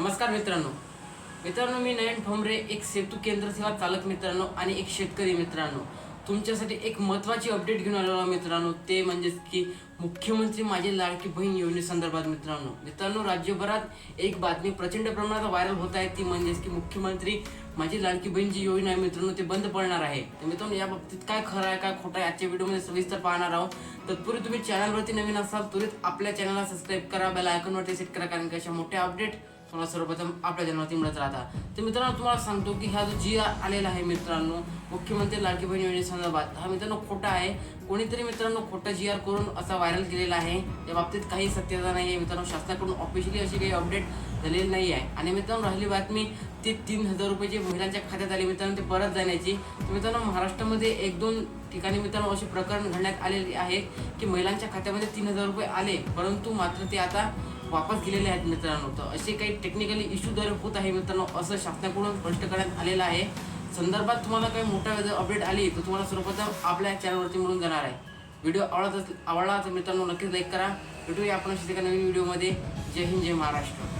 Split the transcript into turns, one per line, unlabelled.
नमस्कार मित्रांनो. मित्रांनो मी नयन ठोंबरे एक सेतू केंद्र सेवा चालक मित्रांनो आणि एक शेतकरी मित्रांनो. तुमच्यासाठी एक महत्त्वाची अपडेट घेऊन आलेलो मित्रांनो. ते म्हणजेच की मुख्यमंत्री माझी लाडकी बहीण योजनेसंदर्भात मित्रांनो. मित्रांनो राज्यभरात एक बातमी प्रचंड प्रमाणात व्हायरल होत आहे. ती म्हणजेच की मुख्यमंत्री माझी लाडकी बहीण जी योजना आहे मित्रांनो ते बंद पडणार आहे. तर मित्रांनो या बाबतीत काय खरं आहे काय खोटं आहे आजच्या व्हिडिओमध्ये सविस्तर पाहणार आहोत. तत्पूर्वी तुम्ही चॅनलवरती नवीन असाल त्वरित आपल्या चॅनलला सबस्क्राईब करा बेल आयकॉनवरती सेट करा कारण की अशा मोठ्या अपडेट तुम्हाला सर्वप्रथम आपल्या चॅनलवरती मिळत राहतात तर मित्रांनो तुम्हाला सांगतो की हा जो जी आर आलेला आहे मित्रांनो मुख्यमंत्री लाडकी बहीण योजनेसंदर्भात हा मित्रांनो खोटा आहे. कोणीतरी मित्रांनो खोटा जी आर करून असा व्हायरल केलेला आहे. या बाबतीत काही सत्यता नाही आहे मित्रांनो. शासनाकडून ऑफिशियली अशी काही अपडेट झालेली नाही आहे आणि मित्रांनो राहिली बातमी ती तीन हजार रुपये जे महिलांच्या खात्यात आले मित्रांनो ते परत जाण्याची. तर मित्रांनो महाराष्ट्रामध्ये एक दोन ठिकाणी मित्रांनो असे प्रकरण घडण्यात आलेले आहे की महिलांच्या खात्यामध्ये तीन हजार रुपये आले परंतु मात्र ते आता वापस गेलेले आहेत मित्रांनो. तर असे काही टेक्निकली इश्यूद्वारे होत आहे मित्रांनो असं शासनाकडून स्पष्ट करण्यात आलेलं आहे. संदर्भात तुम्हाला काही मोठा जर अपडेट आली तर तुम्हाला सर्वप्रथम आपल्या चॅनलवरती मिळून जाणार आहे. व्हिडिओ आवडत आवडला तर मित्रांनो नक्कीच लाईक करा. भेटूया आपण अशी एका नवीन व्हिडिओमध्ये जय हिंद जय महाराष्ट्र.